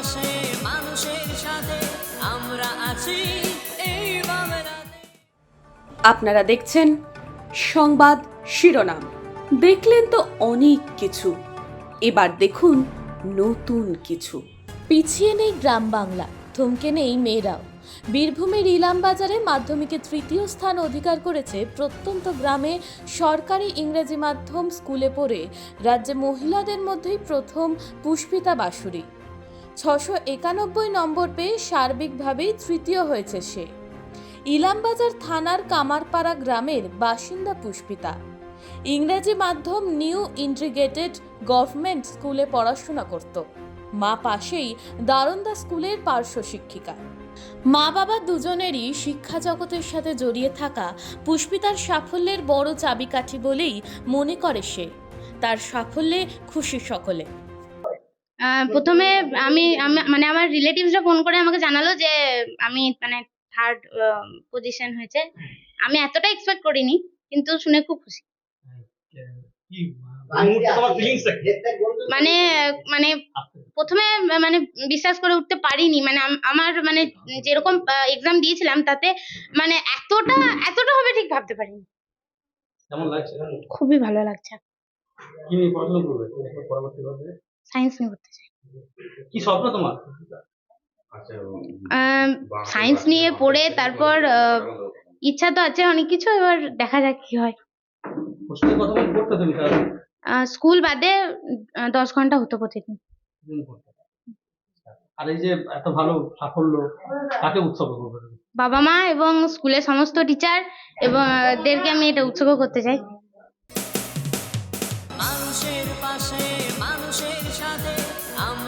পাশে মানুষের সাথে আমরা আছি। এই আপনারা দেখছেন সংবাদ শিরোনাম। দেখলেন তো অনেক কিছু। এবার দেখুন নতুন কিছু। পিছিয়ে নেই গ্রাম বাংলা থমকে নেই মেয়েরাও। বীরভূমের ইলাম বাজারে মাধ্যমিকে তৃতীয় স্থান অধিকার করেছে প্রত্যন্ত গ্রামে সরকারি ইংরেজি মাধ্যম স্কুলে পড়ে। রাজ্যে মহিলাদের মধ্যেই প্রথম পুষ্পিতা বাসুরি ছশো একানব্বই নম্বর পেয়ে সার্বিকভাবেই তৃতীয় হয়েছে সে। ইলামবাজার থানার কামারপাড়া গ্রামের বাসিন্দা পুষ্পিতা। ইংরেজি মাধ্যম নিউ ইন্টিগ্রেটেড গভর্নমেন্ট স্কুলে পড়াশোনা করত। মা পাশেই দারোন্দা স্কুলের পার্শ্ব শিক্ষিকা। মা বাবা দুজনেরই শিক্ষা জগতের সাথে জড়িয়ে থাকা পুষ্পিতার সাফল্যের বড় চাবিকাঠি বলেই মনে করে সে। তার সাফল্যে খুশি সকলে। প্রথমে আমি মানে আমার রিলেটিভসরা ফোন করে আমাকে জানালো যে আমি মানে থার্ড পজিশন হয়েছে। আমি এতটা এক্সপেক্ট করিনি কিন্তু শুনে খুব খুশি। মানে মানে প্রথমে মানে বিশ্বাস করে উঠতে পারিনি। মানে আমার মানে যেরকম এক্সাম দিয়েছিলাম তাতে মানে এতটা এতটা হবে ঠিক ভাবতে পারিনি। খুবই ভালো লাগছে। কি নিয়ে পড়াশোনা করবে? এরপর পরবর্তী করবে সায়েন্স নিয়ে করতে চাই। কি স্বপ্ন তোমার? সায়েন্স নিয়ে পড়ে তারপর আহ, ইচ্ছা তো আছে অনেক কিছু এবার দেখা যাক কি হয়। পড়তে স্কুল বাদে দশ ঘণ্টা হতো প্রতিদিন। দিন পড়তে? আর এই যে এত ভালো সাফল্য কাকে উৎসর্গ করবে বাবা মা এবং স্কুলের সমস্ত টিচার এবং দেরকে আমি এটা উৎসর্গ করতে চাই।